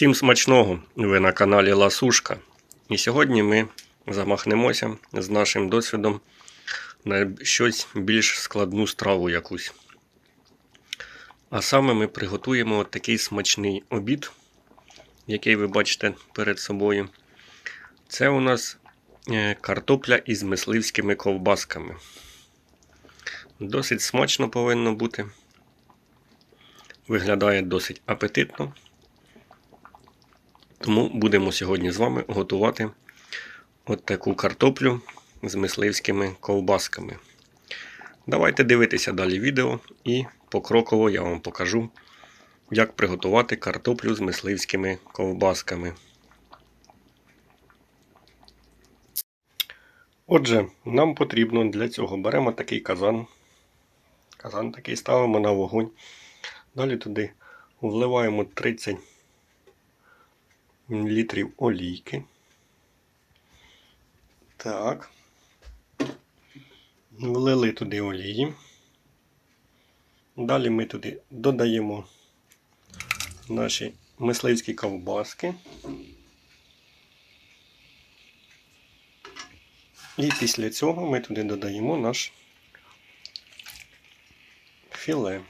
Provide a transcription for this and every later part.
Всім смачного! Ви на каналі Ласушка. І сьогодні ми замахнемося з нашим досвідом на щось більш складну страву якусь. А саме ми приготуємо от такий смачний обід, який ви бачите перед собою. Це у нас е, картопля із мисливськими ковбасками. Досить смачно повинно бути. Виглядає досить апетитно. Тому будемо сьогодні з вами готувати от таку картоплю з мисливськими ковбасками. Давайте дивитися далі відео і покроково я вам покажу, як приготувати картоплю з мисливськими ковбасками. Отже, нам потрібно для цього беремо такий казан. Казан такий ставимо на вогонь. Далі туди вливаємо 30 літрів олійки. Так. Влили туди олії. Далі ми туди додаємо наші мисливські ковбаски. І після цього ми туди додаємо наш філе.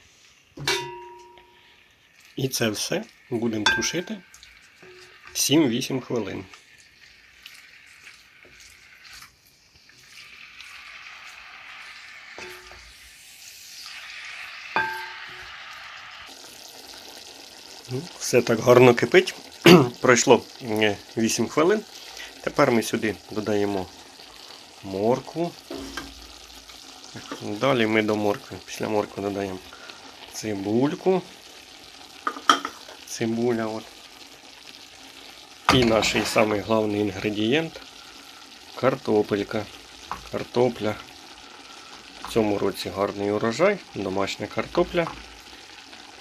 І це все будемо тушити 7-8 хвилин. Ну, Все так гарно кипить. Пройшло е, 8 хвилин. Тепер ми сюди додаємо моркву. Далі ми до моркви, після моркви додаємо цибульку. Цибуля. От. І наш самий головний інгредієнт картопелька. Картопля. В цьому році гарний урожай, домашня картопля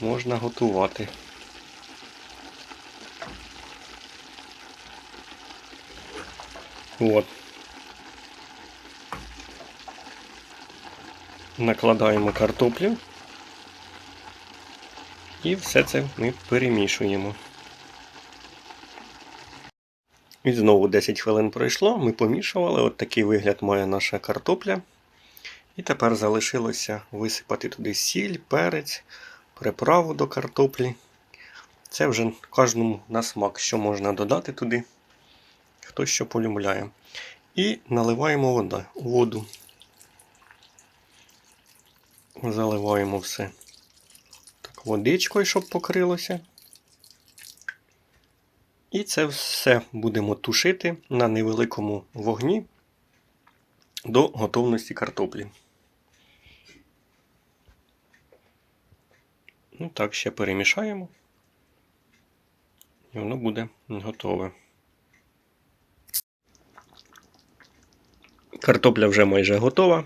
можна готувати. От. Накладаємо картоплю і все це ми перемішуємо. І знову 10 хвилин пройшло, ми помішували. От такий вигляд має наша картопля. І тепер залишилося висипати туди сіль, перець, приправу до картоплі. Це вже кожному на смак, що можна додати туди, хто що полюбляє. І наливаємо вода, воду. Заливаємо все так, водичкою, щоб покрилося. І це все будемо тушити на невеликому вогні до готовності картоплі. Ну так, ще перемішаємо. І воно буде готове. Картопля вже майже готова.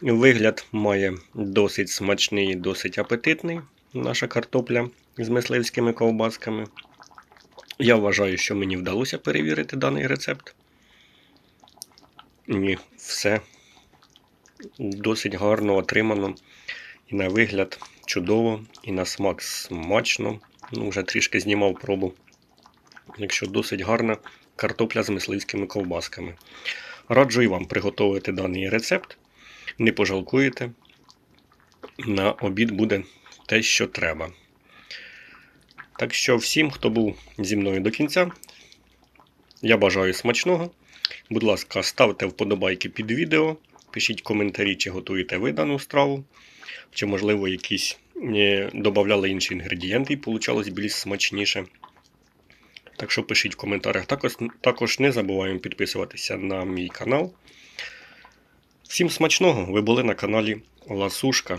Вигляд має досить смачний досить апетитний. Наша картопля з мисливськими ковбасками. Я вважаю, що мені вдалося перевірити даний рецепт. І все досить гарно отримано. І на вигляд чудово, і на смак смачно. Ну, Вже трішки знімав пробу. Якщо досить гарна картопля з мисливськими ковбасками. Раджу і вам приготувати даний рецепт. Не пожалкуєте. На обід буде те, що треба. Так що всім, хто був зі мною до кінця, я бажаю смачного. Будь ласка, ставте вподобайки під відео, пишіть коментарі, чи готуєте ви дану страву, чи, можливо, якісь е, додавали інші інгредієнти і вийшло більш смачніше. Так що пишіть в коментарях. Також, також не забуваємо підписуватися на мій канал. Всім смачного! Ви були на каналі Ласушка.